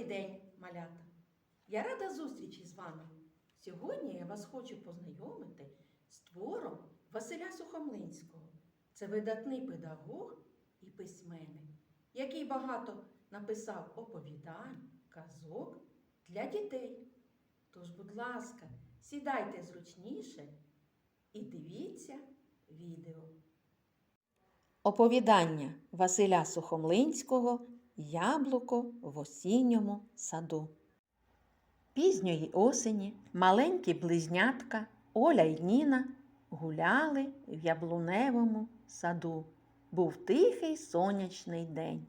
Добрий день, малята! Я рада зустрічі з вами. Сьогодні я вас хочу познайомити з твором Василя Сухомлинського. Це видатний педагог і письменник, який багато написав оповідань, казок для дітей. Тож, будь ласка, сідайте зручніше і дивіться відео. Оповідання Василя Сухомлинського Яблуко в осінньому саду. Пізньої осені маленькі близнятка Оля й Ніна гуляли в яблуневому саду. Був тихий сонячний день.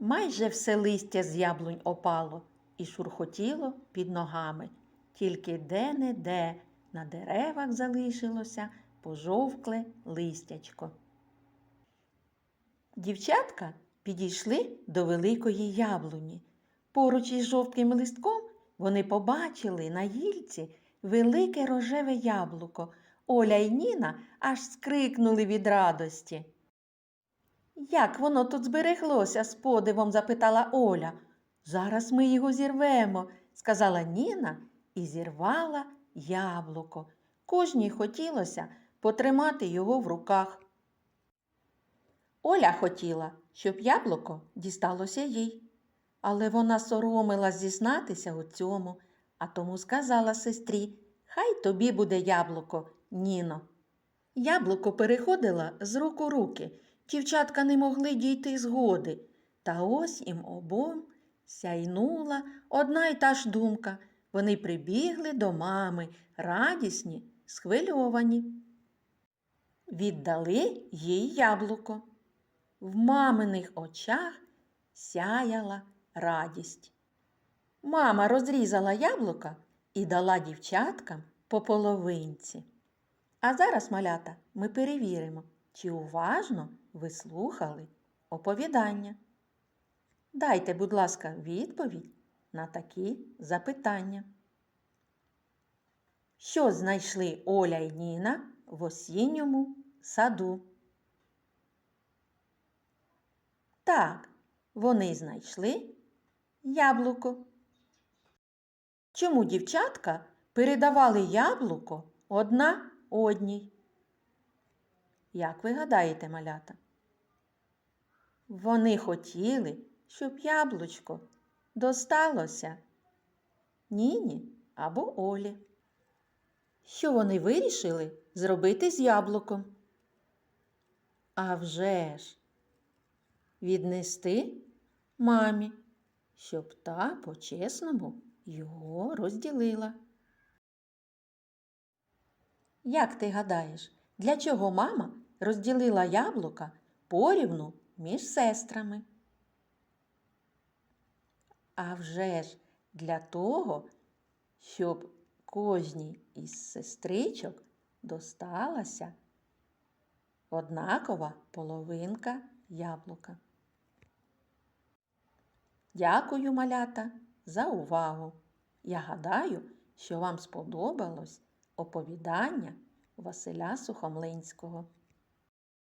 Майже все листя з яблунь опало і шурхотіло під ногами, тільки де-не-де на деревах залишилося пожовкле листячко. Дівчатка підійшли до великої яблуні. Поруч із жовтим листком вони побачили на гільці велике рожеве яблуко. Оля й Ніна аж скрикнули від радості. Як воно тут збереглося? з подивом запитала Оля. Зараз ми його зірвемо, сказала Ніна і зірвала яблуко. Кожній хотілося потримати його в руках. Оля хотіла, щоб яблуко дісталося їй, але вона соромилась зізнатися у цьому, а тому сказала сестрі Хай тобі буде яблуко, Ніно. Яблуко переходило з рук у руки, дівчатка не могли дійти згоди. Та ось їм обом сяйнула одна й та ж думка. Вони прибігли до мами, радісні, схвильовані. Віддали їй яблуко. В маминих очах сяяла радість. Мама розрізала яблука і дала дівчаткам по половинці. А зараз, малята, ми перевіримо, чи уважно ви слухали оповідання. Дайте, будь ласка, відповідь на такі запитання. Що знайшли Оля й Ніна в осінньому саду? Так, вони знайшли яблуко. Чому дівчатка передавали яблуко одна одній? Як ви гадаєте, малята? Вони хотіли, щоб яблучко досталося Ніні або Олі. Що вони вирішили зробити з яблуком? А вже ж, віднести мамі, щоб та по-чесному його розділила. Як ти гадаєш, для чого мама розділила яблука порівну між сестрами? А вже ж для того, щоб кожній із сестричок досталася однакова половинка яблука. Дякую, малята, за увагу. Я гадаю, що вам сподобалось оповідання Василя Сухомлинського.